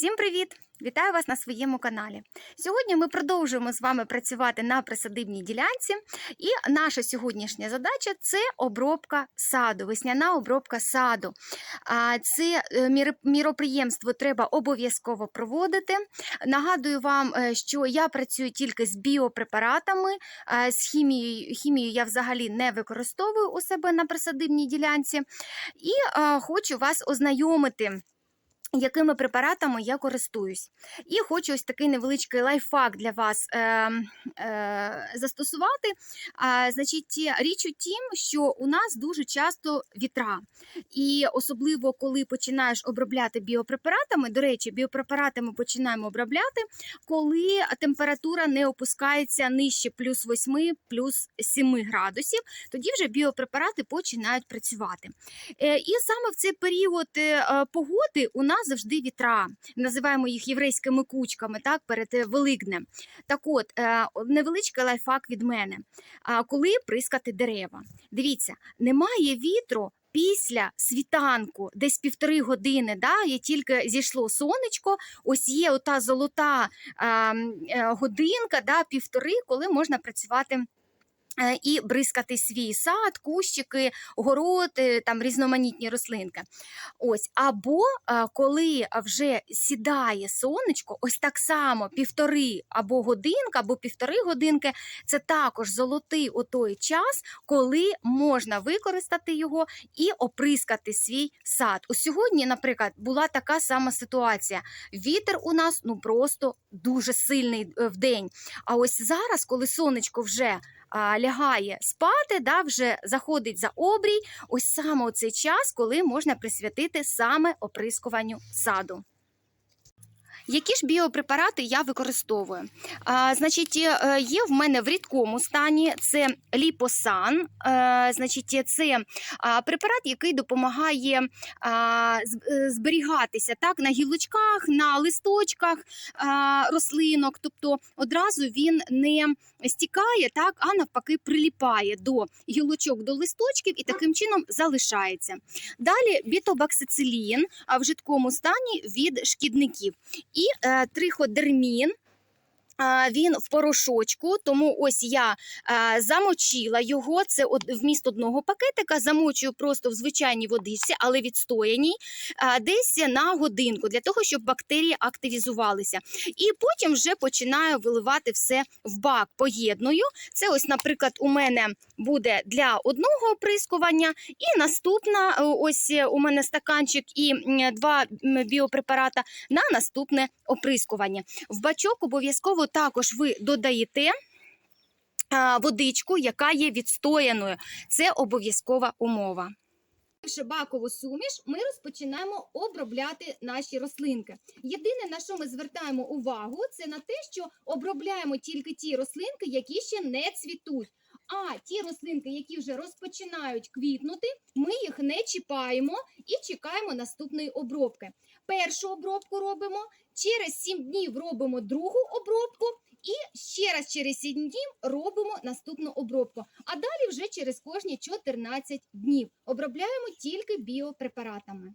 Всім привіт! Вітаю вас на своєму каналі. Сьогодні ми продовжуємо з вами працювати на присадибній ділянці, і наша сьогоднішня задача це обробка саду, весняна обробка саду. Це е, міроприємство треба обов'язково проводити. Нагадую вам, е, що я працюю тільки з біопрепаратами, з хімією. Хімію я взагалі не використовую у себе на присадибній ділянці. І е, хочу вас ознайомити якими препаратами я користуюсь. І хочу ось такий невеличкий лайфхак для вас е, е, застосувати. А, значить, річ у тім, що у нас дуже часто вітра. І особливо, коли починаєш обробляти біопрепаратами, до речі, біопрепаратами починаємо обробляти, коли температура не опускається нижче плюс 8, плюс 7 градусів, тоді вже біопрепарати починають працювати. Е, І саме в цей період е, е, погоди у нас завжди вітра. Називаємо їх єврейськими кучками, так, перед е, Великднем. Так от, е, невеличкий лайфхак від мене. Коли прискати дерева? Дивіться, немає вітру. Після світанку, десь півтори години, да, є тільки зійшло сонечко, ось є ота золота е, е, годинка, да, півтори, коли можна працювати і бризкати свій сад, кущики, город, е, там різноманітні рослинки. Ось, або е, коли вже сідає сонечко, ось так само півтори або годинка, або півтори годинки, це також золотий отой час, коли можна використати його і оприскати свій сад. Ось сьогодні, наприклад, була така сама ситуація. Вітер у нас ну просто дуже сильний е, в день. А ось зараз, коли сонечко вже а, лягає спати, да, вже заходить за обрій, ось саме цей час, коли можна присвятити саме оприскуванню саду. Які ж біопрепарати я використовую? А, значить, е, є в мене в рідкому стані це ліпосан, е, значить, це препарат, який допомагає а, е, зберігатися так, на гілочках, на листочках а, рослинок. Тобто одразу він не стікає, так, а навпаки приліпає до гілочок, до листочків і таким чином залишається. Далі бітобаксицилін в жидкому стані від шкідників. І е, триходермін. Він в порошочку, тому ось я замочила його. Це вміст одного пакетика, замочую просто в звичайній водичці, але відстояній, десь на годинку, для того, щоб бактерії активізувалися. І потім вже починаю виливати все в бак, поєдную. Це ось, наприклад, у мене буде для одного оприскування, і наступна, е, ось е, у мене стаканчик і два біопрепарата на наступне оприскування. В бачок обов'язково також ви додаєте. Водичку, яка є відстояною, це обов'язкова умова. Якщо бакову суміш, ми розпочинаємо обробляти наші рослинки. Єдине, на що ми звертаємо увагу, це на те, що обробляємо тільки ті рослинки, які ще не цвітуть. А ті рослинки, які вже розпочинають квітнути, ми їх не чіпаємо і чекаємо наступної обробки. Першу обробку робимо, через 7 днів робимо другу обробку, і ще раз через 7 днів робимо наступну обробку. А далі вже через кожні 14 днів обробляємо тільки біопрепаратами.